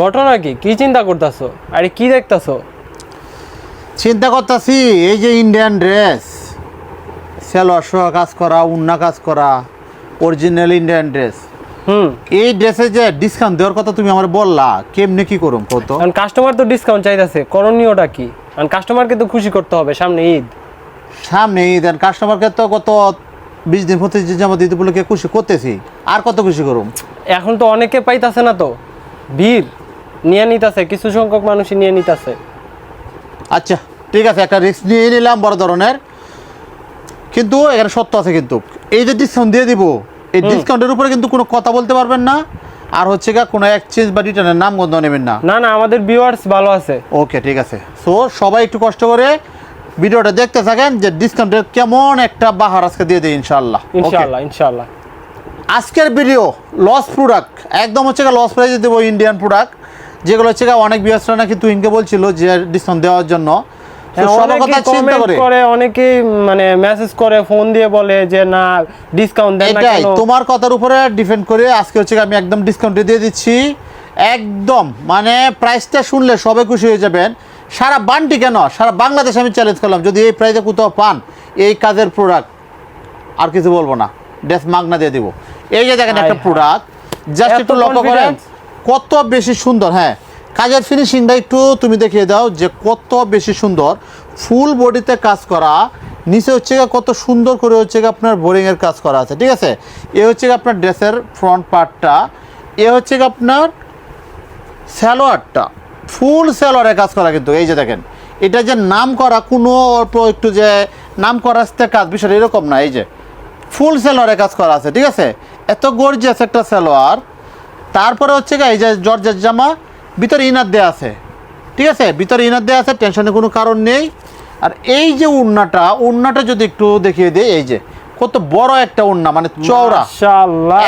ঘটনা কি? কি চিন্তা করতেছো? আরে কি দেখতেছো? চিন্তা করতেছি এই যে ইন্ডিয়ান ড্রেস সেলোয়ার সহ কাজ করা উন্না কাজ করা অরিজিনাল ইন্ডিয়ান ড্রেস হুম। এই ড্রেসে যে ডিসকাউন্ট দেওয়ার কথা তুমি আমার বললা কেমনে কি করুম কত কারণ কাস্টমার তো ডিসকাউন্ট চাইতেছে করণীয়টা কি? কারণ কাস্টমারকে তো খুশি করতে হবে সামনে ঈদ। সামনে ঈদ আর কাস্টমারকে তো কত বিশ দিন পঁচিশ দিন যাব দিতে বলে খুশি করতেছি। আর কত খুশি করুম? এখন তো অনেকে পাইতাছে না তো ভিড়। নিয়ে নিতেছে কিছু সংখ্যক মানুষই নিয়ে নিতেছে। আচ্ছা ঠিক আছে একটা রিস্ক নিয়ে নিলাম বড় ধরনের। কিন্তু এখানে সত্য আছে কিন্তু। এই যে ডিসকাউন্ট দিয়ে দিব এই ডিসকাউন্টের উপরে কিন্তু কোনো কথা বলতে পারবেন না। আর হচ্ছে গা কোনো এক্সচেঞ্জ বা রিটার্নের নাম গন্ধ নেবেন না। না না আমাদের ভিউয়ার্স ভালো আছে। ওকে ঠিক আছে। সো সবাই একটু কষ্ট করে ভিডিওটা দেখতে থাকেন যে ডিসকাউন্টের কেমন একটা বাহার আজকে দিয়ে দিই ইনশাল্লাহ Okay? ইনশাআল্লাহ ইনশাআল্লাহ। আজকের ভিডিও লস প্রোডাক্ট একদম হচ্ছে লস প্রাইজে দেবো ইন্ডিয়ান প্রোডাক্ট যেগুলো হচ্ছে অনেক বিয়াসরা নাকি তুহিনকে বলছিল যে ডিসকাউন্ট দেওয়ার জন্য। So, হ্যাঁ, অনেকেই করে। অনেকেই মানে মেসেজ করে ফোন দিয়ে বলে যে না ডিসকাউন্ট দেন না তোমার কথার উপরে ডিপেন্ড করে আজকে হচ্ছে আমি একদম ডিসকাউন্টে দিয়ে দিচ্ছি। একদম মানে প্রাইসটা শুনলে সবাই খুশি হয়ে যাবেন। সারা বান্টি কেন? সারা বাংলাদেশ আমি চ্যালেঞ্জ করলাম যদি এই প্রাইসে কোথাও পান এই কাজের প্রোডাক্ট আর কিছু বলব না। ড্রেস মাগনা দিয়ে দিব। এই যে দেখেন একটা প্রোডাক্ট জাস্ট একটু লক্ষ্য করেন? কত বেশি সুন্দর হ্যাঁ। কাজের ফিনিশিংটা একটু তুমি দেখিয়ে দাও যে কত বেশি সুন্দর। ফুল বডিতে কাজ করা, নিচে হচ্ছে গিয়ে কত সুন্দর করে হচ্ছে গিয়ে আপনার বোরিংয়ের কাজ করা আছে, ঠিক আছে? এ হচ্ছে গিয়ে আপনার ড্রেসের ফ্রন্ট পার্টটা এ হচ্ছে আপনার স্যালোয়ারটা ফুল স্যালোয়ারে কাজ করা কিন্তু, এই যে দেখেন। এটা যে নাম করা কোনো অল্প একটু যে নাম করা কাজ, বিষয়টা এরকম না, এই যে। ফুল স্যালোয়ারে কাজ করা আছে, ঠিক আছে? এত গর্জিয়াস একটা স্যালোয়ার তারপরে হচ্ছে এই যে জর্জের জামা ভিতরে ইনার দেওয়া আছে। ঠিক আছে? ভিতরে ইনার দেওয়া আছে টেনশনের কোনো কারণ নেই। আর এই যে উন্নাটা উন্নাটা যদি একটু দেখিয়ে দিই এই যে কত বড় একটা উন্না মানে চওড়া।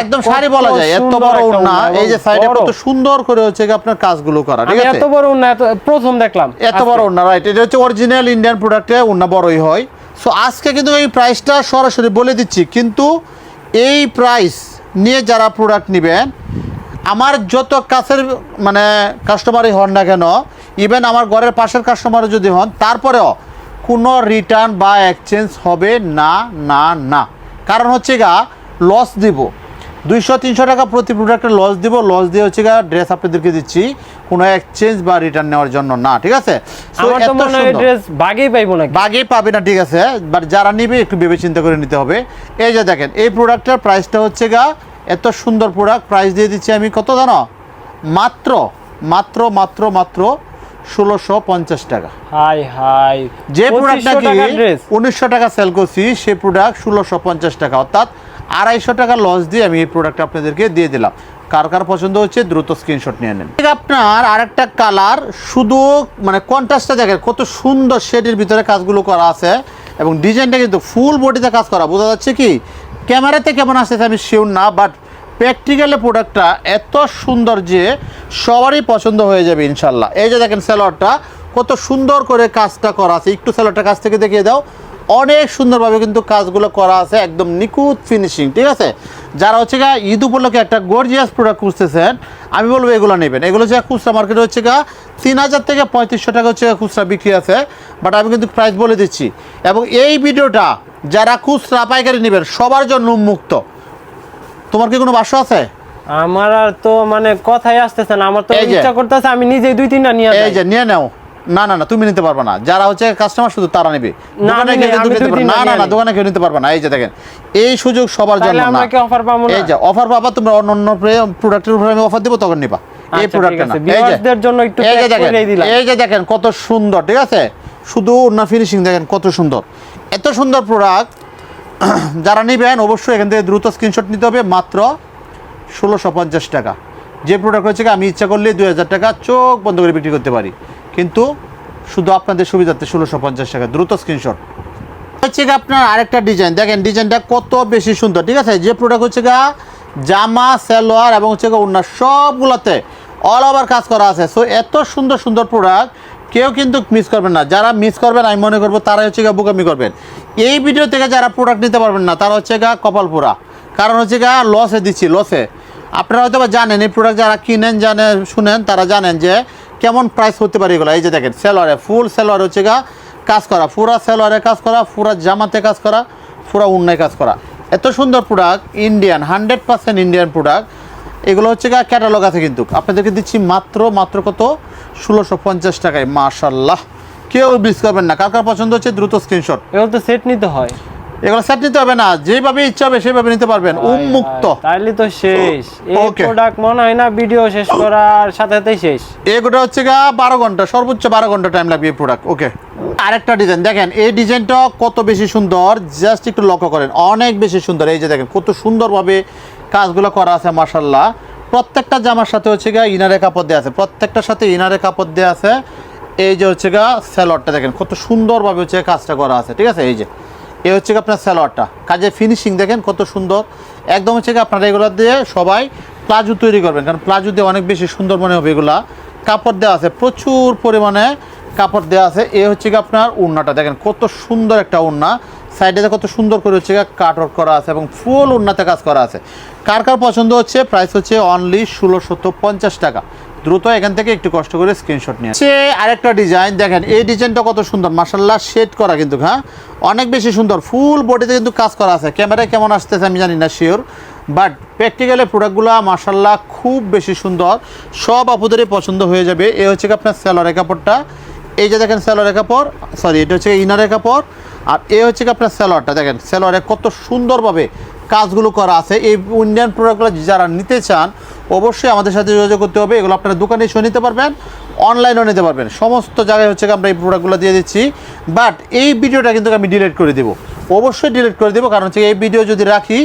একদম শাড়ি বলা যায় এত বড় উন্না এই যে সাইডে কত সুন্দর করে হচ্ছে আপনার কাজগুলো করা ঠিক আছে? এত বড় উন্না এত প্রথম দেখলাম এত বড় উন্না রাইট এটা হচ্ছে অরিজিনাল ইন্ডিয়ান প্রোডাক্টে উন্না বড়ই হয়। সো আজকে কিন্তু এই প্রাইসটা সরাসরি বলে দিচ্ছি কিন্তু এই প্রাইস নিয়ে যারা প্রোডাক্ট নেবেন আমার যত কাছের মানে কাস্টমারই হন না কেন ইভেন আমার ঘরের পাশের কাস্টমারও যদি হন তারপরেও কোনো রিটার্ন বা এক্সচেঞ্জ হবে না না না। কারণ হচ্ছে গা লস দিব। দুইশো তিনশো টাকা প্রতি প্রোডাক্টে লস দিব লস দিয়ে হচ্ছে গা ড্রেস আপনাদেরকে দিচ্ছি। কোনো এক্সচেঞ্জ বা রিটার্ন নেওয়ার জন্য না ঠিক আছে? বাগেই পাইবো পাবে না ঠিক আছে? বাট যারা নিবে একটু ভেবে চিন্তা করে নিতে হবে। এই যে দেখেন এই প্রোডাক্টটার প্রাইসটা হচ্ছে গা এত সুন্দর প্রোডাক্ট প্রাইস দিয়ে দিচ্ছি আমি কত জানো? মাত্র মাত্র মাত্র মাত্র ষোলোশো পঞ্চাশ টাকা। High high. যে প্রোডাক্ট নাকি উনিশশো টাকা সেল করছি সেই প্রোডাক্ট ষোলোশো পঞ্চাশ টাকা। অর্থাৎ আড়াইশো টাকা লস দিয়ে আমি এই প্রোডাক্ট আপনাদেরকে দিয়ে দিলাম। কার কার পছন্দ হচ্ছে দ্রুত স্ক্রিনশট নিয়ে নেন। আপনার আরেকটা কালার শুধু মানে কন্ট্রাস্টটা দেখেন কত সুন্দর শেডের ভিতরে কাজগুলো করা আছে এবং ডিজাইনটা কিন্তু ফুল বডিতে কাজ করা। বোঝা যাচ্ছে কি? ক্যামেরাতে কেমন আসতেছে আমি শিওর না বাট প্র্যাকটিক্যালে প্রোডাক্টটা এত সুন্দর যে সবারই পছন্দ হয়ে যাবে ইনশাল্লাহ। এই যে দেখেন স্যালোয়ারটা কত সুন্দর করে কাজটা করা আছে। একটু স্যালোয়ারটা কাছ থেকে দেখিয়ে দাও। অনেক সুন্দরভাবে কিন্তু কাজগুলো করা আছে, একদম নিখুঁত ফিনিশিং ঠিক আছে? যারা হচ্ছে গা ঈদ উপলক্ষে একটা গর্জিয়াস প্রোডাক্ট খুঁজতেছেন, আমি বলব এগুলো নেবেন। এগুলো হচ্ছে খুচরা মার্কেটে হচ্ছে গা তিন হাজার থেকে পঁয়ত্রিশশো টাকা হচ্ছে খুচরা বিক্রি আছে বাট আমি কিন্তু প্রাইস বলে দিচ্ছি। এবং এই ভিডিওটা যারা খুচরা পাইকারি নেবেন সবার জন্য উন্মুক্ত। তোমার কি কোনো বাসা আছে? আমার আর তো মানে কথাই আসতেছে না আমার তো ইচ্ছা করতেছে আমি নিজেই দুই তিনটা নিয়ে এই যে নিয়ে নাও। না না না তুমি নিতে পারবে না। যারা হচ্ছে কাস্টমার শুধু তারা নেবে। না, দোকানে গিয়ে না। না না দোকানে কেউ নিতে পারবে না। এই যে দেখেন এই সুযোগ সবার জন্য না। আমরা কি অফার পাবো না। এই যে অফার পাবা তোমরা অন্য অন্য প্রোডাক্টের উপরে আমি অফার দিব তখন নিবা। এই আচ্ছা, প্রোডাক্টটা না। এই যে জন্য একটু এই যে দেখেন। এই যে দেখেন কত সুন্দর ঠিক আছে? শুধু না ফিনিশিং দেখেন কত সুন্দর। এত সুন্দর প্রোডাক্ট যারা নেবেন অবশ্যই এখান থেকে দ্রুত স্ক্রিনশট নিতে হবে, মাত্র ষোলোশো পঞ্চাশ টাকা। যে প্রোডাক্ট কি আমি ইচ্ছা করলে দুই হাজার টাকা চোখ বন্ধ করে বিক্রি করতে পারি। কিন্তু শুধু আপনাদের সুবিধার্থে ষোলোশো পঞ্চাশ টাকা, দ্রুত স্ক্রিনশট হচ্ছে আপনার আরেকটা ডিজাইন দেখেন ডিজাইনটা কত বেশি সুন্দর, ঠিক আছে? যে প্রোডাক্ট হচ্ছে গা জামা, সালোয়ার এবং হচ্ছে গা অন্য সবগুলোতে অল ওভার কাজ করা আছে। সো এত সুন্দর সুন্দর প্রোডাক্ট কেউ কিন্তু মিস করবেন না। যারা মিস করবেন, আমি মনে করব তারা হচ্ছে গা বোকামি করবেন। এই ভিডিও থেকে যারা প্রোডাক্ট নিতে পারবেন না, তারা হচ্ছে গা কপাল পোড়া কারণ হচ্ছে গা লসে দিচ্ছি লসে আপনারা হয়তো বা জানেন, এই প্রোডাক্ট যারা কিনেন, জানেন, শুনেন, তারা জানেন যে কেমন প্রাইস হতে পারে এগুলো। এই যে দেখেন সেলোয়ারে ফুল সেলোয়ার হচ্ছে গা কাজ করা। পুরা সেলোয়ারে কাজ করা, পুরা জামাতে কাজ করা, পুরা উন্নয় কাজ করা। এত সুন্দর product Indian hundred percent Indian product এগুলো হচ্ছে ক্যাটালগ আছে কিন্তু। আপনাদেরকে দিচ্ছি মাত্র মাত্র কত? ষোলোশো পঞ্চাশ টাকায় মাশাল্লাহ কেউ মিস করবেন না। কার কার পছন্দ হচ্ছে দ্রুত স্ক্রিনশট এগুলো তো সেট নিতে হয়। এগুলো সেট নিতে হবে না। যেভাবে ইচ্ছা হবে সেভাবে নিতে পারবেন। উন্মুক্ত। তাইলে তো শেষ। এই প্রোডাক্ট মনে হয় না ভিডিও শেষ করার সাথে সাথেই শেষ। এগুলো হচ্ছে গা বারো ঘণ্টা সর্বোচ্চ বারো ঘণ্টা টাইম লাগবে এই প্রোডাক্ট ওকে আরেকটা ডিজাইন দেখেন এই ডিজাইনটা কত বেশি সুন্দর। জাস্ট একটু লক্ষ্য করেন অনেক বেশি সুন্দর। এই যে দেখেন কত সুন্দরভাবে কাজগুলো করা আছে মাসাল্লাহ প্রত্যেকটা জামার সাথে হচ্ছে গা ইনারে কাপড় দেওয়া আছে। প্রত্যেকটার সাথে ইনারে কাপড় দেওয়া আছে। এই যে হচ্ছে গা স্যালোয়ারটা দেখেন কত সুন্দরভাবে হচ্ছে কাজটা করা আছে। ঠিক আছে? এই যে। এই হচ্ছে আপনার স্যালোয়ারটা কাজের ফিনিশিং দেখেন কত সুন্দর। একদম হচ্ছে আপনারা এগুলো দিয়ে সবাই প্লাজো তৈরি করবেন, কারণ প্লাজো দিয়ে অনেক বেশি সুন্দর মনে হবে এগুলা। কাপড় দেওয়া আছে, প্রচুর পরিমাণে কাপড় দেওয়া আছে। এ হচ্ছে গিয়ে আপনার উন্নাটা দেখেন কত সুন্দর একটা উন্না সাইডে কত সুন্দর করে হচ্ছে কাট ওয়ার্ক করা আছে এবং ফুল উন্নাতে কাজ করা আছে। কার কার পছন্দ হচ্ছে? প্রাইস হচ্ছে অনলি ষোলোশত পঞ্চাশ টাকা। দ্রুত এখান থেকে একটু কষ্ট করে স্ক্রিনশট নিয়ে সে আরেকটা ডিজাইন দেখেন, এই ডিজাইনটা কত সুন্দর মার্শাল্লাহ শেড করা কিন্তু হ্যাঁ? অনেক বেশি সুন্দর ফুল বডিতে কিন্তু কাজ করা আছে। ক্যামেরায় কেমন আসতেছে আমি জানি না শিওর বাট প্র্যাকটিক্যালি প্রোডাক্টগুলো মার্শাল্লাহ খুব বেশি সুন্দর। সব আপুদেরই পছন্দ হয়ে যাবে। এ হচ্ছে আপনার স্যালোয়ারের কাপড়টা। এই যে দেখেন স্যালোয়ারের কাপড় সরি এটা হচ্ছে ইনারের কাপড়। আর এ হচ্ছে আপনার স্যালোয়ারটা দেখেন স্যালোয়ারে কত সুন্দরভাবে কাজগুলো করা আছে। এই ইন্ডিয়ান প্রোডাক্টগুলো যারা নিতে চান অবশ্যই আমাদের সাথে যোগাযোগ করতে হবে। এগুলো আপনারা দোকানে এসেও নিতে পারবেন অনলাইনও নিতে পারবেন। সমস্ত জায়গায় হচ্ছে আমরা এই প্রোডাক্টগুলো দিয়ে দিচ্ছি। বাট এই ভিডিওটা কিন্তু আমি ডিলিট করে দেবো। অবশ্যই ডিলিট করে দেবো, কারণ হচ্ছে এই ভিডিও যদি রাখি,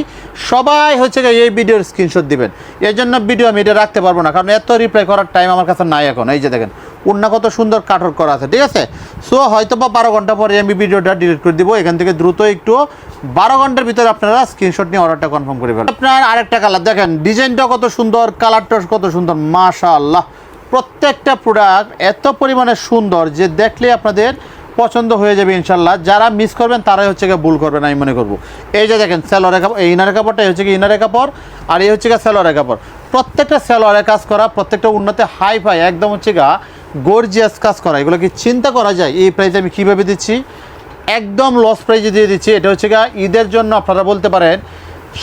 সবাই হচ্ছে এই ভিডিওর স্ক্রিনশট দিবেন। এর জন্য ভিডিও আমি এটা রাখতে পারব না, কারণ এত রিপ্লাই করার টাইম আমার কাছে নাই এখন। এই যে দেখেন অন্য কত সুন্দর কাঠর করা আছে, ঠিক আছে? সো হয়তো বা বারো ঘণ্টা পরে আমি ভিডিওটা ডিলিট করে দিব। এখান থেকে দ্রুত একটু বারো ঘণ্টার ভিতরে আপনারা স্ক্রিনশট নিয়ে অর্ডারটা কনফার্ম করে ফেলেন। আপনার আরেকটা কালার দেখেন ডিজাইনটা কত সুন্দর কালারটা কত সুন্দর মাশা আল্লাহ প্রত্যেকটা প্রোডাক্ট এত পরিমাণে সুন্দর যে দেখলে আপনাদের পছন্দ হয়ে যাবে ইনশাল্লাহ যারা মিস করবেন, তারাই হচ্ছে গিয়ে ভুল করবেন, আমি মনে করব। এই যে দেখেন স্যালোয়ারের কাপড় এই ইনারের কাপড়টা হচ্ছে কি ইনারের কাপড়, আর এই হচ্ছে গিয়ে স্যালোয়ারের কাপড়। প্রত্যেকটা স্যালোয়ারের কাজ করা, প্রত্যেকটা উন্নতে হাই ফাই একদম হচ্ছে গা গর্জিয়াস কাজ করা। এগুলো কি চিন্তা করা যায়? এই প্রাইসে আমি কীভাবে দিচ্ছি? একদম লস প্রাইজে দিয়ে দিচ্ছি। এটা হচ্ছে গা ঈদের জন্য আপনারা বলতে পারেন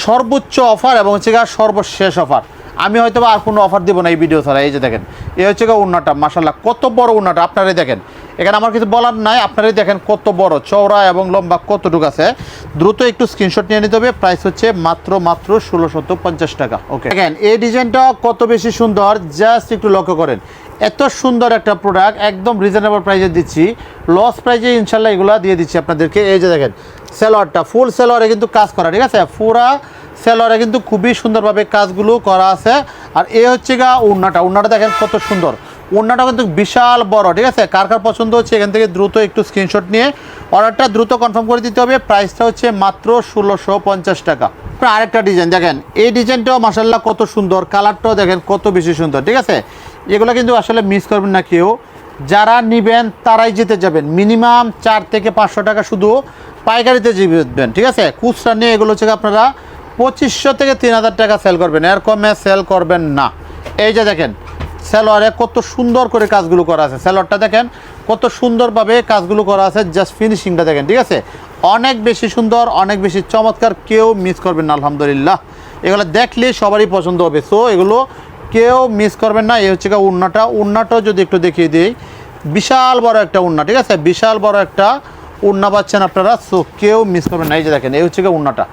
সর্বোচ্চ অফার এবং হচ্ছে গা সর্বশেষ অফার আমি হয়তো আর কোনো অফার দিব না এই ভিডিও ছাড়া। এই যে দেখেন এই হচ্ছে গা উন্নাটা মাসাল্লাহ কত বড় উন্নাটা। আপনারাই দেখেন। এখানে আমার কিছু বলার নাই, আপনারাই দেখেন কত বড়, চওড়া এবং লম্বা কতটুকু আছে। দ্রুত একটু স্ক্রিনশট নিয়ে নিতে হবে। প্রাইস হচ্ছে মাত্র মাত্র ষোলোশত পঞ্চাশ টাকা। ওকে দেখেন, এই ডিজাইনটা কত বেশি সুন্দর জাস্ট একটু লক্ষ্য করেন। এত সুন্দর একটা প্রোডাক্ট একদম রিজনেবল প্রাইসে দিচ্ছি। লস প্রাইজে ইনশাল্লাহ এগুলো দিয়ে দিচ্ছি আপনাদেরকে। এই যে দেখেন সেলোয়ারটা ফুল সেলরে কিন্তু কাজ করা, ঠিক আছে? পুরা সেলোয়ারে কিন্তু খুবই সুন্দরভাবে কাজগুলো করা আছে। আর এ হচ্ছে গা উন্নাটা। উন্নাটা দেখেন কত সুন্দর। উন্নাটা কিন্তু বিশাল বড়, ঠিক আছে? কার কার পছন্দ হচ্ছে, এখান থেকে দ্রুত একটু স্ক্রিনশট নিয়ে অর্ডারটা দ্রুত কনফার্ম করে দিতে হবে। প্রাইসটা হচ্ছে মাত্র ষোলোশো পঞ্চাশ টাকা। আরেকটা ডিজাইন দেখেন, এই ডিজাইনটাও মাসাল্লাহ কত সুন্দর কালারটাও দেখেন কত বেশি সুন্দর, ঠিক আছে? এগুলো কিন্তু আসলে মিস করবেন না কেউ। যারা নিবেন, তারাই যেতে যাবেন। মিনিমাম চার থেকে পাঁচশো টাকা শুধু পাইকারিতে জিতবেন, ঠিক আছে? খুচরা নিয়ে এগুলো হচ্ছে আপনারা পঁচিশশো থেকে তিন হাজার টাকা সেল করবেন। এর কমে সেল করবেন না। এই যে দেখেন সেলোয়ারে কত সুন্দর করে কাজগুলো করা আছে। সেলোয়ারটা দেখেন, কত সুন্দরভাবে কাজগুলো করা আছে জাস্ট ফিনিশিংটা দেখেন, ঠিক আছে? অনেক বেশি সুন্দর, অনেক বেশি চমৎকার, কেউ মিস করবেন না, আলহামদুলিল্লাহ। এগুলো দেখলে সবারই পছন্দ হবে। সো এগুলো কেউ মিস করবেন না, এই হচ্ছে উন্নাটা। উন্নাটাও যদি একটু দেখিয়ে দিই, বিশাল বড় একটা উন্না, ঠিক আছে? বিশাল বড় একটা উন্না পাচ্ছেন আপনারা সো কেউ মিস করবেন না। এই যে দেখেন, এই হচ্ছে উন্নাটা।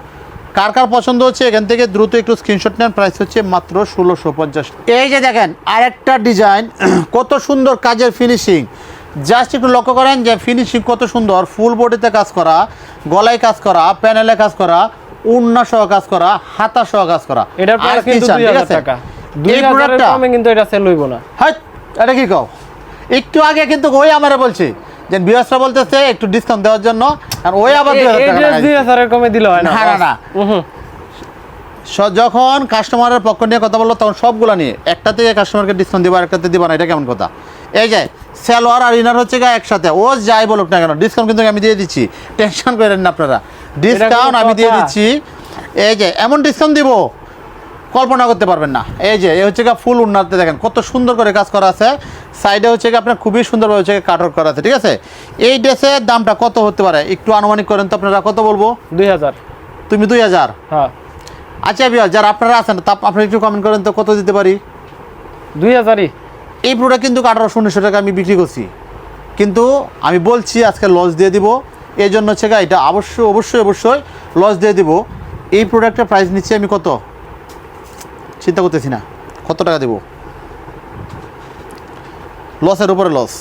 কার কার পছন্দ হচ্ছে? এখান থেকে দ্রুত একটু স্ক্রিনশট নেন। প্রাইস হচ্ছে মাত্র ষোলোশো পঞ্চাশ। এই যে দেখেন আরেকটা ডিজাইন কত সুন্দর কাজের ফিনিশিং জাস্ট একটু লক্ষ্য করেন যে ফিনিশিং কত সুন্দর। ফুল বডিতে কাজ করা গলায় কাজ করা প্যানেলে কাজ করা উন্না সহ কাজ করা হাতা সহ কাজ করা। এটার প্রাইস কিন্তু? টাকা। এই প্রোডাক্টটা কমে কিন্তু এটা সেল হইব না। হাট এটা কি কও? একটু আগে কিন্তু ওই আমারে বলছি যে বিয়াসরা বলতেছে একটু ডিসকাউন্ট দেওয়ার জন্য। আর ওই আবার দুই হাজার এই টাকা ড্রেস দুই হাজারের কমে দিলে হয় না না, না, যখন কাস্টমারের পক্ষ নিয়ে কথা বলল তখন সবগুলো নিয়ে একটা থেকে কাস্টমারকে ডিসকাউন্ট দিব একটাতে দিব না এটা কেমন কথা? এই যে সেলোয়ার আর ইনার হচ্ছে গা একসাথে ও যাই বলুক না কেন ডিসকাউন্ট কিন্তু আমি দিয়ে দিচ্ছি টেনশন করেন না আপনারা। ডিসকাউন্ট আমি দিয়ে দিচ্ছি। এই যে এমন ডিসকাউন্ট দিব কল্পনা করতে পারবেন না। এই যে এই হচ্ছে গা ফুল উন্নতে দেখেন কত সুন্দর করে কাজ করা আছে। সাইডে হচ্ছে গিয়ে আপনার খুবই সুন্দরভাবে হচ্ছে কাট করা আছে ঠিক আছে? এই ড্রেসের দামটা কত হতে পারে? একটু আনুমানিক করেন তো আপনারা কত বলব? দুই হাজার। তুমি দুই হাজার? হ্যাঁ। আচ্ছা বিয়া যারা আপনারা আছেন তা আপনারা একটু কমেন্ট করেন তো কত দিতে পারি? দুই হাজারই। এই প্রোডাক্ট কিন্তু আঠারোশো উনিশশো টাকা আমি বিক্রি করছি। কিন্তু আমি বলছি আজকে লস দিয়ে দিব। এই জন্য হচ্ছে গা এটা অবশ্যই অবশ্যই অবশ্যই লস দিয়ে দিব। এই প্রোডাক্টের প্রাইস নিচ্ছি আমি কত? চিন্তা করতেছি না। কত টাকা দেব? লসের উপরে লস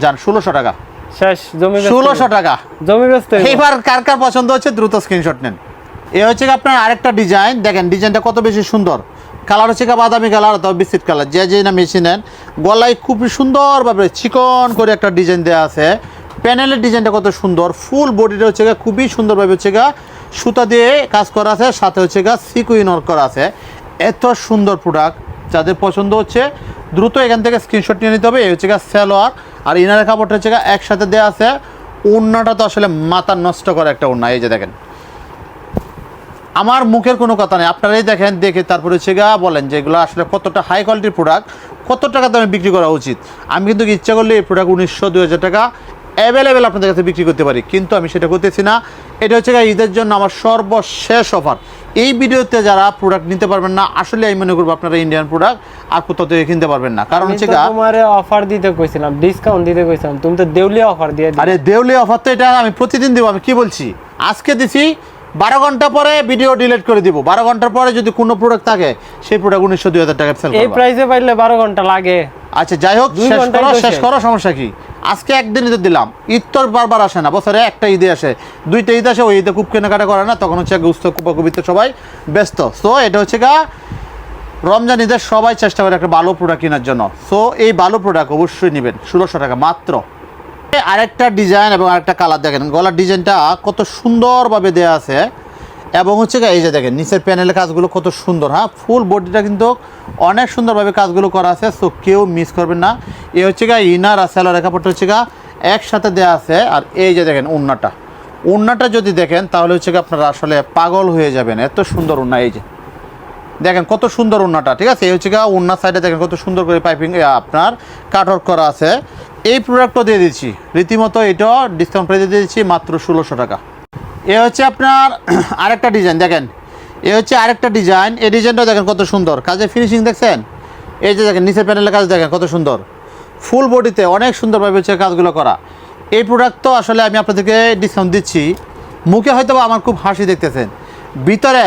যান ষোলোশো টাকা। শেষ জমি ষোলোশো টাকা। জমি এইবার কার কার পছন্দ হচ্ছে দ্রুত স্ক্রিনশট নেন। এ হচ্ছে আপনার আরেকটা ডিজাইন দেখেন ডিজাইনটা কত বেশি সুন্দর। কালার হচ্ছে বাদামি কালার অথবা বিস্কিট কালার যে যে না মেশিন নেন গলায় খুবই সুন্দরভাবে চিকন করে একটা ডিজাইন দেওয়া আছে। প্যানেলের ডিজাইনটা কত সুন্দর। ফুল বডিটা হচ্ছে গা খুবই সুন্দরভাবে হচ্ছে গা সুতা দিয়ে কাজ করা আছে। সাথে হচ্ছে গা সিকুইন করা আছে। এত সুন্দর প্রোডাক্ট যাদের পছন্দ হচ্ছে, দ্রুত এখান থেকে স্ক্রিনশট নিয়ে নিতে হবে। এই হচ্ছে স্যালোয়ার আর ইনারের কাপড়টা হচ্ছে একসাথে দেওয়া আছে। ওড়নাটা তো আসলে মাথা নষ্ট করে একটা ওড়না, এই যে দেখেন। আমার মুখের কোনো কথা নেই, আপনারাই দেখেন, দেখে তারপরে হচ্ছে গা বলেন যে এগুলো আসলে কতটা হাই কোয়ালিটির প্রোডাক্ট কত টাকা দামে বিক্রি করা উচিত। আমি কিন্তু ইচ্ছা করলে এই প্রোডাক্ট উনিশশো হাজার টাকা অ্যাভেলেবেল আপনাদের কাছে বিক্রি করতে পারি। কিন্তু আমি সেটা করতেছি না। এটা হচ্ছে ঈদের জন্য আমার সর্বশেষ অফার এই ভিডিওতে যারা প্রোডাক্ট নিতে পারবেন না আসলে আমি মনে করব আপনারা ইন্ডিয়ান প্রোডাক্ট আর কোথাও থেকে কিনতে পারবেন না। কারণ হচ্ছে আমার অফার দিতে কইছিলাম ডিসকাউন্ট দিতে কইছিলাম। তুমি তো দেউলিয়া অফার দিয়ে। আরে দেউলি অফার তো এটা আমি প্রতিদিন দেবো আমি কি বলছি? আজকে দিছি বারো ঘণ্টা পরে ভিডিও ডিলিট করে দিব। বারো ঘণ্টার পরে যদি কোনো প্রোডাক্ট থাকে সেই প্রোডাক্ট উনিশশো দুই হাজার টাকা সেল এই প্রাইসে পাইলে বারো ঘণ্টা লাগে। আচ্ছা যাই হোক দুই শেষ করো শেষ। করো সমস্যা কি? আজকে একদিন তো দিলাম। ঈদ তো বারবার আসে না বছরে একটা ঈদে আসে। দুইটা ঈদ আসে ওই ঈদে খুব কেনাকাটা করে না তখন হচ্ছে গুস্ত কুপাকুপিতে সবাই ব্যস্ত। সো এটা হচ্ছে গা রমজান ঈদের সবাই চেষ্টা করে একটা ভালো প্রোডাক্ট কেনার জন্য। সো এই ভালো প্রোডাক্ট অবশ্যই নেবেন ষোলোশো টাকা মাত্র। আরেকটা ডিজাইন এবং আরেকটা কালার দেখেন। গলার ডিজাইনটা কত সুন্দরভাবে দেওয়া আছে। এবং হচ্ছে এই যে দেখেন, নিচের প্যানেলের কাজগুলো কত সুন্দর হ্যাঁ? ফুল বডিটা কিন্তু অনেক সুন্দরভাবে কাজগুলো করা আছে সো কেউ মিস করবেন না। এ হচ্ছে গা ইনার আর স্যালোয়ার কাপড়টা হচ্ছে গা একসাথে দেওয়া আছে। আর এই যে দেখেন উন্নাটা উন্নাটা যদি দেখেন, তাহলে হচ্ছে গা আপনারা আসলে পাগল হয়ে যাবেন। এত সুন্দর উন্না এই যে। দেখেন কত সুন্দর ওড়নাটা, ঠিক আছে? এই হচ্ছে গা ওড়নার সাইডে দেখেন কত সুন্দর করে পাইপিং আপনার কাটওয়ার্ক করা আছে। এই প্রোডাক্টটা দিয়ে দিচ্ছি। রীতিমতো এটা ডিসকাউন্ট প্রাইসে দিয়ে দিচ্ছি মাত্র ষোলোশো টাকা। এ হচ্ছে আপনার আরেকটা ডিজাইন দেখেন। এ হচ্ছে আরেকটা ডিজাইন এই ডিজাইনটা দেখেন কত সুন্দর। কাজে ফিনিশিং দেখছেন? এই যে দেখেন, নিচের প্যানেলের কাজ দেখেন কত সুন্দর। ফুল বডিতে অনেক সুন্দরভাবে হচ্ছে কাজগুলো করা। এই প্রোডাক্ট তো আসলে আমি আপনাদেরকে ডিসকাউন্ট দিচ্ছি। মুখে হয়তো আমার খুব হাসি দেখতেছেন। ভিতরে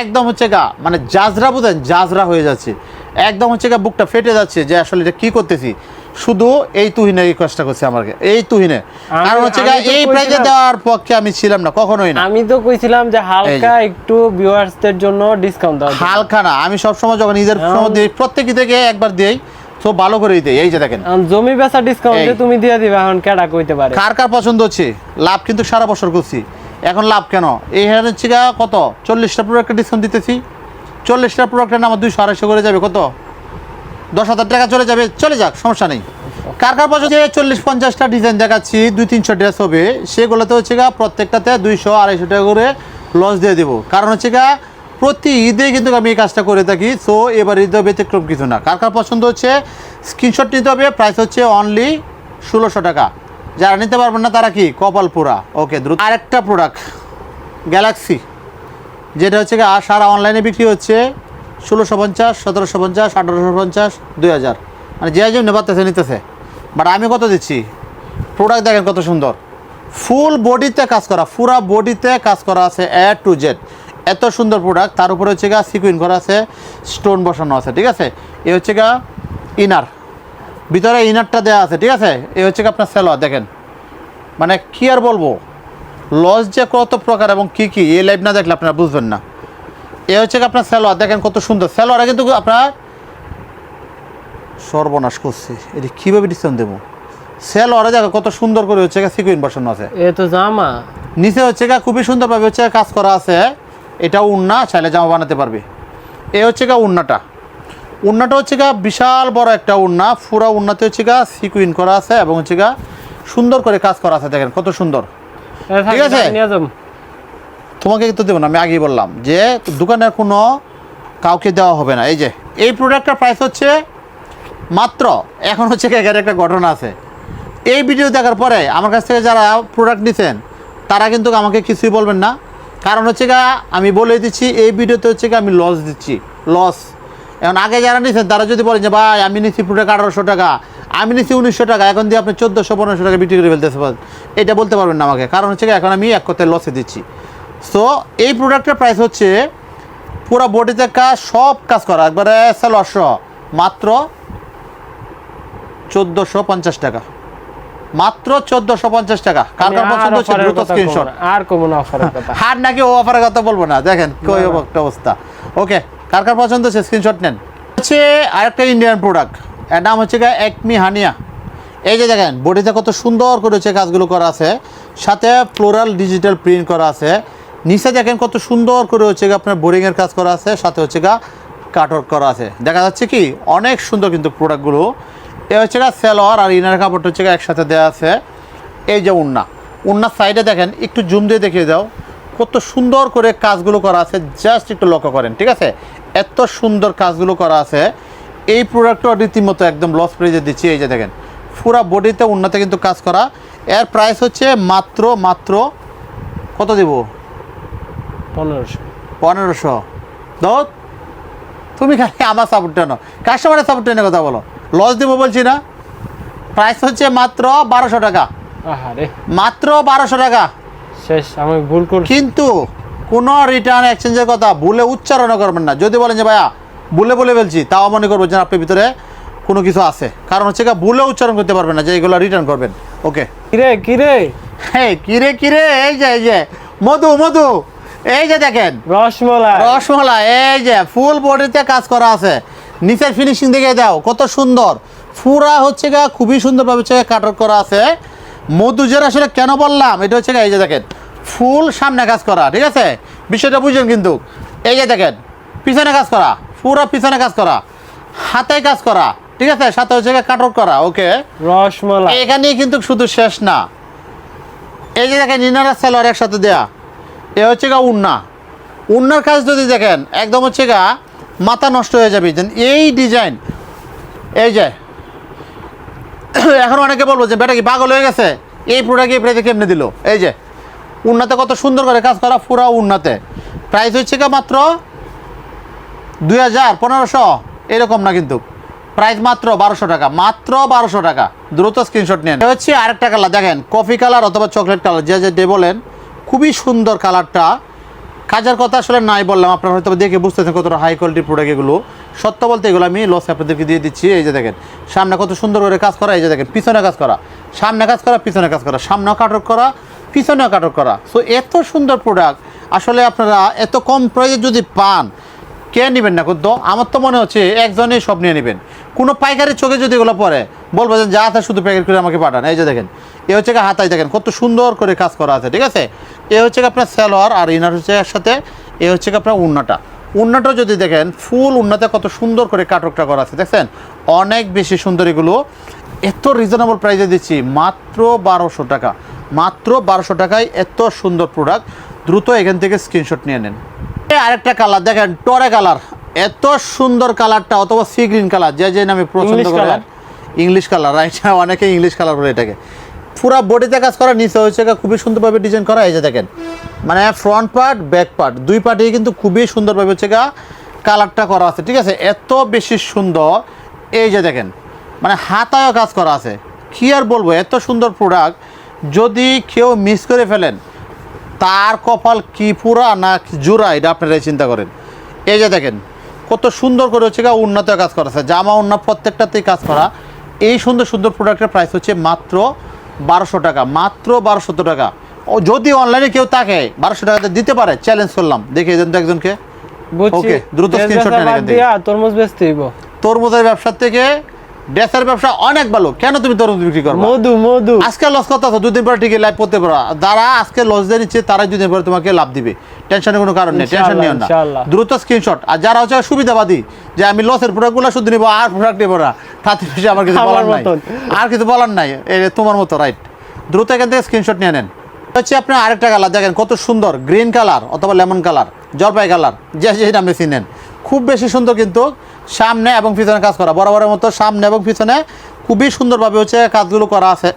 একদম হচ্ছে গা মানে জাজরা বুঝেন জাজরা হয়ে যাচ্ছে। একদম হচ্ছে গা, বুকটা ফেটে যাচ্ছে যে আসলে এটা কী করতেছি? শুধু এই তুহিনে কাজটা করছে আমাকে। এই তুহিনে। কারণ হচ্ছে এই প্রাইজে দেওয়ার পক্ষে আমি ছিলাম না কখনোই না। আমি তো কইছিলাম যে হালকা একটু ভিউয়ার্সদের জন্য ডিসকাউন্ট দাও হালকা না আমি সবসময় যখন ঈদের এখন- সময় দিই প্রত্যেক ঈদেকে একবার দিই তো ভালো করেই দিই। এই যে দেখেন। জমি বেচা ডিসকাউন্ট। তুমি দিয়ে দিবে এখন কেডা কইতে পারে? কার কার পছন্দ হচ্ছে? লাভ কিন্তু সারা বছর করছি। এখন লাভ কেন? এই হ্যাঁ হচ্ছে কত? চল্লিশটা প্রোডাক্টের ডিসকাউন্ট দিতেছি। চল্লিশটা প্রোডাক্টের নাম দুইশো আড়াইশো করে যাবে কত? দশ হাজার টাকা চলে যাবে, চলে যাক, সমস্যা নেই। কার কার পছন্দ? যে চল্লিশ পঞ্চাশটা ডিজাইন দেখাচ্ছি, দুই তিনশো ড্রেস হবে। সেগুলোতে হচ্ছে গা প্রত্যেকটাতে দুইশো আড়াইশো টাকা করে লস দিয়ে দেবো। কারণ হচ্ছে গা প্রতি ঈদে কিন্তু আমি এই কাজটা করে থাকি সো এবার ঈদে ব্যতিক্রম কিছু না। কার কার পছন্দ হচ্ছে? স্ক্রিনশট নিতে হবে প্রাইস হচ্ছে অনলি ষোলোশো টাকা। যারা নিতে পারবেন না, তারা কি? কপাল পোড়া। ওকে দ্রুত। আরেকটা প্রোডাক্ট গ্যালাক্সি যেটা হচ্ছে সারা অনলাইনে বিক্রি হচ্ছে। ষোলোশো পঞ্চাশ, সতেরোশো পঞ্চাশ, আঠারোশো পঞ্চাশ, দুই হাজার। মানে যে যে নেবাতেছে নিতেছে। বাট আমি কত দিচ্ছি? প্রোডাক্ট দেখেন কত সুন্দর। ফুল বডিতে কাজ করা, পুরা বডিতে কাজ করা আছে এ টু জেড এত সুন্দর প্রোডাক্ট তার উপরে হচ্ছে গা সিকুইন করা আছে স্টোন বসানো আছে, ঠিক আছে? এ হচ্ছে গা ইনার ভিতরে ইনারটা দেওয়া আছে, ঠিক আছে? এ হচ্ছে গা আপনার সেলোয়ার দেখেন। মানে কি আর বলব? লস যে কত প্রকার এবং কি কি, এই লাইভ না দেখলে আপনারা বুঝবেন না। এ হচ্ছে কি আপনার স্যালোয়ার দেখেন কত সুন্দর। স্যালোয়ারে কিন্তু আপনার সর্বনাশ করছে। এটি কীভাবে ডিসকাউন্ট দেবো? স্যালোয়ারে দেখো কত সুন্দর করে হচ্ছে সিকুইন বসানো আছে। এ তো জামা। নিচে হচ্ছে খুবই সুন্দরভাবে হচ্ছে কাজ করা আছে। এটা উন্না চাইলে জামা বানাতে পারবে। এ হচ্ছে গা উন্নাটা। উন্নাটা হচ্ছে গা বিশাল বড় একটা উন্না। পুরা উন্নাতে হচ্ছে গা সিকুইন করা আছে এবং হচ্ছে গা সুন্দর করে কাজ করা আছে দেখেন কত সুন্দর। ঠিক আছে? তোমাকে তো দেবো না, আমি আগেই বললাম যে দোকানের কোনো কাউকে দেওয়া হবে না। এই যে, এই প্রোডাক্টটার প্রাইস হচ্ছে মাত্র, এখন হচ্ছে কি এখানে একটা ঘটনা আছে। এই ভিডিও দেখার পরে আমার কাছ থেকে যারা প্রোডাক্ট নিছেন, তারা কিন্তু আমাকে কিছুই বলবেন না। কারণ হচ্ছে গা আমি বলে দিচ্ছি, এই ভিডিওতে হচ্ছে গা আমি লস দিচ্ছি লস এখন আগে যারা নিছেন, তারা যদি বলেন যে, ভাই, আমি নিচ্ছি প্রোডাক্ট আঠারোশো টাকা, আমি নিচ্ছি উনিশশো টাকা, এখন দিয়ে আপনি চোদ্দোশো, পনেরোশো টাকা বিক্রি করে ফেলতে পারেন এটা বলতে পারবেন না আমাকে। কারণ হচ্ছে এখন আমি এক কথায় লসে দিচ্ছি। সো এই প্রোডাক্টের প্রাইস হচ্ছে পুরো বডিতে কাজ সব কাজ করা একবারে সেলস মাত্র চোদ্দোশো পঞ্চাশ টাকা। মাত্র চোদ্দোশো পঞ্চাশ টাকা। কার কার আর পছন্দ হচ্ছে দ্রুত স্ক্রিনশট আর কমো না অফারের কথা। হার নাকি ও অফারের কথা বলব না দেখেন কই। একটা অবস্থা। ওকে কার কার পছন্দ হচ্ছে স্ক্রিনশট নেন। হচ্ছে আরেকটা ইন্ডিয়ান প্রোডাক্টের নাম হচ্ছে গা একমি হানিয়া এই যে দেখেন বডিতে কত সুন্দর করে হচ্ছে কাজগুলো করা আছে সাথে ফ্লোরাল ডিজিটাল প্রিন্ট করা আছে। নিচে দেখেন কত সুন্দর করে হচ্ছে আপনার বোরিংয়ের কাজ করা আছে, সাথে হচ্ছে গা কাটওয়ার্ক করা আছে। দেখা যাচ্ছে কি, অনেক সুন্দর কিন্তু প্রোডাক্টগুলো এ হচ্ছে গা সেলোয়ার আর ইনার কাপড়টা হচ্ছে একসাথে দেওয়া আছে। এই যে উন্না উন্নার সাইডে দেখেন, একটু জুম দিয়ে দেখিয়ে দাও। কত সুন্দর করে কাজগুলো করা আছে জাস্ট একটু লক্ষ্য করেন, ঠিক আছে? এত সুন্দর কাজগুলো করা আছে। এই প্রোডাক্টটা রীতিমতো একদম লস প্রাইজে দিচ্ছি, এই যে দেখেন। পুরা বডিতে উন্নতে কিন্তু কাজ করা। এর প্রাইস হচ্ছে মাত্র মাত্র, কত দেব? পনেরোশো। পনেরোশো। দাও তুমি খালি আমার সাপোর্ট টেনো কাস্টমারের সাপোর্ট টেনে কথা বলো। লস দিব বলছি না। প্রাইস হচ্ছে মাত্র বারোশো টাকা। আহারে। মাত্র বারোশো টাকা। শেষ আমি ভুল করছি। কিন্তু কোনো রিটার্ন এক্সচেঞ্জের কথা ভুলে উচ্চারণ করবেন না। যদি বলেন যে ভাইয়া ভুলে বলে ফেলছি তাও মনে করব যে আপনার ভিতরে কোনো কিছু আছে। কারণ হচ্ছে ভুলে উচ্চারণ করতে পারবেন না যে এগুলো রিটার্ন করবেন। ওকে কিরে কিরে? হ্যাঁ কিরে কিরে? এই যে এই যে। মধু মধু। এই যে দেখেন। রসমলাই। রসমালাই এই যে ফুল বডিতে কাজ করা আছে। নিচের ফিনিশিং দেখে দাও কত সুন্দর। ফুরা হচ্ছে গা খুবই সুন্দরভাবে হচ্ছে কাটার করা আছে। মধুজের আসলে কেন বললাম? এটা হচ্ছে এই যে দেখেন ফুল সামনে কাজ করা ঠিক আছে? বিষয়টা বুঝেন কিন্তু। এই যে দেখেন পিছনে কাজ করা পুরা পিছনে কাজ করা হাতে কাজ করা ঠিক আছে? সাথে হচ্ছে কাটর করা ওকে রসমলাই। এখানে কিন্তু শুধু শেষ না। এই যে দেখেন ইনারা সেলোয়ার একসাথে দেয়া। এ হচ্ছে গা উন্না। উন্নার কাজ যদি দেখেন, একদম হচ্ছে গা মাথা নষ্ট হয়ে যাবে। এই ডিজাইন এই যে, এখন অনেকে বলব যে, বেটা কি পাগল হয়ে গেছে? এই প্রোডাক্ট এই প্রাইসে কেমনে দিল? এই যে, উন্নাতে কত সুন্দর করে কাজ করা পুরা উন্নাতে। প্রাইস হচ্ছে গা মাত্র দুই হাজার পনেরোশো। এরকম না কিন্তু। প্রাইস মাত্র বারোশো টাকা, মাত্র বারোশো টাকা। দ্রুত স্ক্রিনশট নেন। হচ্ছে আরেকটা কালার দেখেন কফি কালার অথবা চকলেট কালার যে যে বলেন খুবই সুন্দর কালারটা। কাজের কথা আসলে নাই বললাম, আপনারা হয়তো দেখে বুঝতেছেন কতটা হাই কোয়ালিটির প্রোডাক্ট এগুলো। সত্য বলতে এগুলো আমি লস আপনাদেরকে দিয়ে দিচ্ছি, এই যে দেখেন, সামনে কত সুন্দর করে কাজ করা, এই যে দেখেন, পিছনে কাজ করা, সামনে কাজ করা, পিছনে কাজ করা সামনেও কাটক করা, পিছনেও কাটক করা। সো এত সুন্দর প্রোডাক্ট আসলে আপনারা এত কম প্রাইজে যদি পান কে নেবেন না? কিন্তু আমার তো মনে হচ্ছে একজনেই সব নিয়ে নেবেন। কোনো পাইকারের চোখে যদি এগুলো পরে বলব যে যা শুধু প্যাকেট করে আমাকে পাঠান। এই যে দেখেন, এ হচ্ছে হাতায় দেখেন, কত সুন্দর করে কাজ করা আছে, ঠিক আছে? এ হচ্ছে আপনার স্যালোয়ার আর ইনার হচ্ছে একসাথে, এ হচ্ছে আপনার উন্নাটা। উন্নাটা যদি দেখেন, ফুল উন্নাতে কত সুন্দর করে কাটকটা করা আছে, দেখছেন? অনেক বেশি সুন্দর এগুলো। এত রিজনেবল প্রাইসে দিচ্ছি, মাত্র বারোশো টাকা। মাত্র বারোশো টাকায় এত সুন্দর প্রোডাক্ট দ্রুত এখান থেকে স্ক্রিনশট নিয়ে নেন। আরেকটা কালার দেখেন টরে কালার এত সুন্দর কালারটা অথবা সি গ্রিন কালার যে যে নামে পছন্দ colour। ইংলিশ কালার রাইট অনেকে ইংলিশ কালার বলে এটাকে। পুরো বডিতে কাজ করা নিচে হয়েছে খুবই সুন্দরভাবে ডিজাইন করা এই যে দেখেন। মানে ফ্রন্ট পার্ট ব্যাক পার্ট দুই পার্টেই কিন্তু খুবই সুন্দরভাবে হচ্ছে গা কালারটা করা আছে ঠিক আছে? এত বেশি সুন্দর এই যে দেখেন। মানে হাতায়ও কাজ করা আছে। কি আর বলব এত সুন্দর প্রোডাক্ট যদি কেউ মিস করে ফেলেন তার কপাল কি পুরা না জোড়া এটা আপনারাই চিন্তা করেন। এই যে দেখেন কত সুন্দর করে হচ্ছে গা উন্নত কাজ করা আছে। জামা উন্নত প্রত্যেকটাতেই কাজ করা। এই সুন্দর সুন্দর প্রোডাক্টের প্রাইস হচ্ছে মাত্র বারোশো টাকা মাত্র বারোশো টাকা। ও যদি অনলাইনে কেউ তাকে বারোশো টাকাতে দিতে পারে চ্যালেঞ্জ করলাম। দেখে দেন তো একজনকে। Okay, দ্রুত থেকে। দিয়া তরমুজ বেচতে তরমুজের ব্যবসার থেকে ড্রেসের ব্যবসা অনেক ভালো। কেন তুমি তরমুজ বিক্রি করো মধু মধু। আজকে লস কত আছে? দুদিন পরে টিকে লাইভ করতে পারো। যারা আজকে লস দিয়ে নিচ্ছে তারাই দুদিন পরে তোমাকে লাভ দিবে। টেনশনের কোনো কারণ নেই টেনশন নিও না। দ্রুত স্ক্রিনশট আর যারা হচ্ছে সুবিধাবাদী যে আমি লসের প্রোডাক্টগুলো শুধু নিবো আর প্রোডাক্ট নেব না তাতে বেশি আমার কিছু বলার নাই। আর কিছু বলার নাই। এই তোমার মতো রাইট দ্রুত এখান থেকে স্ক্রিনশট নিয়ে নেন। হচ্ছে আপনার আরেকটা কালার দেখেন কত সুন্দর গ্রিন কালার অথবা লেমন কালার জলপাই কালার যে যে নামে চিনেন খুব বেশি সুন্দর কিন্তু সামনে এবং পিছনে কাজ করা। বরাবরের মতো সামনে এবং পিছনে খুবই সুন্দরভাবে হচ্ছে কাজগুলো করা আছে।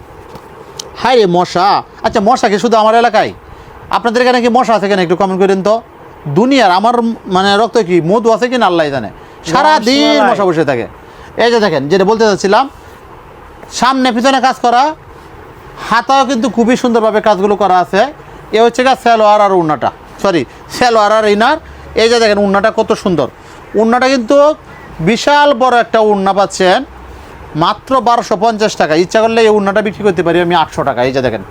হাই রে মশা। আচ্ছা মশা কি শুধু আমার এলাকায়? আপনাদের এখানে কি মশা আছে কেন একটু কমেন্ট করেন তো। দুনিয়ার আমার মানে রক্ত কি মধু আছে কিনা আল্লাহ জানে। সারাদিন মশা বসে থাকে। এই যে দেখেন যেটা বলতে চাচ্ছিলাম সামনে পিছনে কাজ করা হাতাও কিন্তু খুবই সুন্দরভাবে কাজগুলো করা আছে। এ হচ্ছে গা স্যালোয়ার আর উন্নাটা। সরি স্যালোয়ার আর ইনার। এই যে দেখেন উন্নাটা কত সুন্দর। উন্নাটা কিন্তু বিশাল বড় একটা উন্না পাচ্ছেন। মাত্র বারোশো পঞ্চাশ টাকা। ইচ্ছা করলে এই উন্নাটা বিক্রি করতে পারি আমি আটশো টাকা। এই যে দেখেন।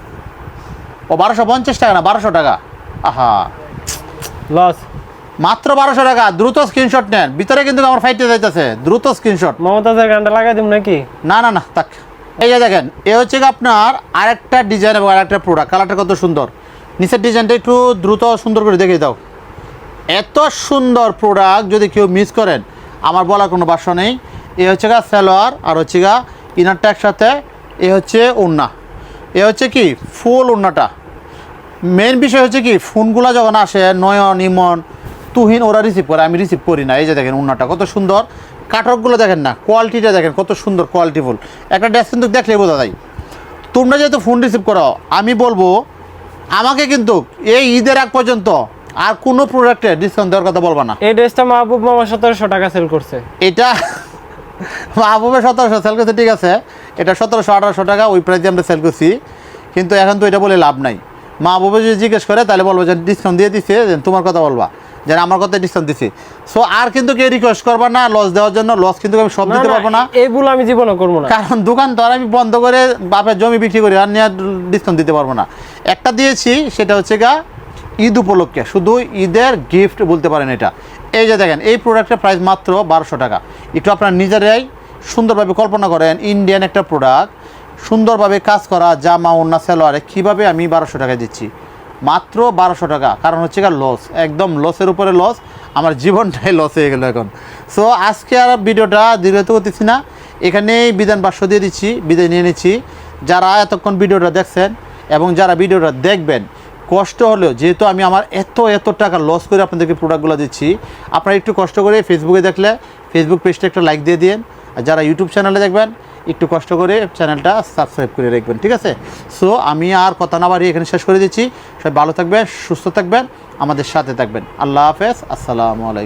ও বারোশো পঞ্চাশ টাকা না বারোশো টাকা। আহা। লস মাত্র বারোশো টাকা। দ্রুত স্ক্রিনশট নেন। ভিতরে কিন্তু আমার ফাইটে যাইতেছে। দ্রুত স্ক্রিনশট মমতাজের গানটা লাগাই দিব নাকি? না না না তাক এই যে দেখেন এ হচ্ছে আপনার আরেকটা ডিজাইন এবং আরেকটা প্রোডাক্ট কালারটা কত সুন্দর। নিচের ডিজাইনটা একটু দ্রুত সুন্দর করে দেখিয়ে দাও। এত সুন্দর প্রোডাক্ট যদি কেউ মিস করেন আমার বলার কোনো বাসা নেই। এ হচ্ছে গা সালোয়ার, আর হচ্ছে গা ইনারটা একসাথে, এ হচ্ছে ওড়না। এ হচ্ছে কি? ফুল ওড়নাটা। মেন বিষয় হচ্ছে কি? ফোনগুলো যখন আসে, নয়ন, ইমন, তুহিন, ওরা রিসিভ করে, আমি রিসিভ করি না। এই যে দেখেন উন্নাটা কত সুন্দর। কাটকগুলো দেখেন না কোয়ালিটিটা দেখেন কত সুন্দর কোয়ালিটিফুল একটা ড্রেস কিন্তু দেখলে বোঝা যায়। তোমরা যেহেতু ফোন রিসিভ করো, আমি বলব, আমাকে কিন্তু এই ঈদের আগ পর্যন্ত আর কোনো প্রোডাক্টে ডিসকাউন্ট দেওয়ার কথা বলবা না। এই ড্রেসটা মাহবুব মামা সতেরোশো টাকা সেল করছে। এটা মাহবুবে সতেরোশো সেল করছে ঠিক আছে। এটা সতেরোশো আঠারোশো টাকা ওই প্রাইসে আমরা সেল করছি। কিন্তু এখন তো এটা বলে লাভ নাই। মাহবুবে যদি জিজ্ঞেস করে তাহলে বলব যে ডিসকাউন্ট দিয়ে দিছে যে তোমার কথা বলবা। যে আমার কথা ডিসকাউন্ট দিছি। সো আর কিন্তু কেউ রিকোয়েস্ট করবা না লস দেওয়ার জন্য। লস কিন্তু আমি সব দিতে পারব না। এই ভুল আমি জীবনে করব না। কারণ দোকান তো আর আমি বন্ধ করে বাপের জমি বিক্রি করি আর নিয়ে ডিসকাউন্ট দিতে পারব না। একটা দিয়েছি সেটা হচ্ছে গা ঈদ উপলক্ষে, শুধু ঈদের গিফট বলতে পারেন এটা। এই যে দেখেন, এই প্রোডাক্টের প্রাইস মাত্র বারোশো টাকা। একটু আপনার নিজেরাই সুন্দরভাবে কল্পনা করেন ইন্ডিয়ান একটা প্রোডাক্ট সুন্দরভাবে কাজ করা, জামা ওন্না সেলোয়ারে, কীভাবে আমি বারোশো টাকা দিচ্ছি? মাত্র বারোশো টাকা। কারণ হচ্ছে গা লস একদম লসের উপরে লস আমার জীবনটাই লস হয়ে গেল এখন। সো আজকে আর ভিডিওটা দীর্ঘত করতেছি না। এখানেই বিধান বাক্য দিয়ে দিচ্ছি, বিদায় নিয়ে নিচ্ছি। যারা এতক্ষণ ভিডিওটা দেখছেন এবং যারা ভিডিওটা দেখবেন কষ্ট হলেও, যেহেতু আমি আমার এত এত টাকা লস করে আপনাদেরকে প্রোডাক্টগুলো দিচ্ছি, আপনারা একটু কষ্ট করে ফেসবুকে দেখলে ফেসবুক পেজটা একটা লাইক দিয়ে দিন আর যারা ইউটিউব চ্যানেলে দেখবেন, একটু কষ্ট করে চ্যানেলটা সাবস্ক্রাইব করে রাখবেন, ঠিক আছে? সো আমি আর কথা না বাড়িয়ে এখানে শেষ করে দিচ্ছি। সবাই ভালো থাকবেন, সুস্থ থাকবেন, আমাদের সাথে থাকবেন। আল্লাহ হাফেজ, আসসালামু আলাইকুম।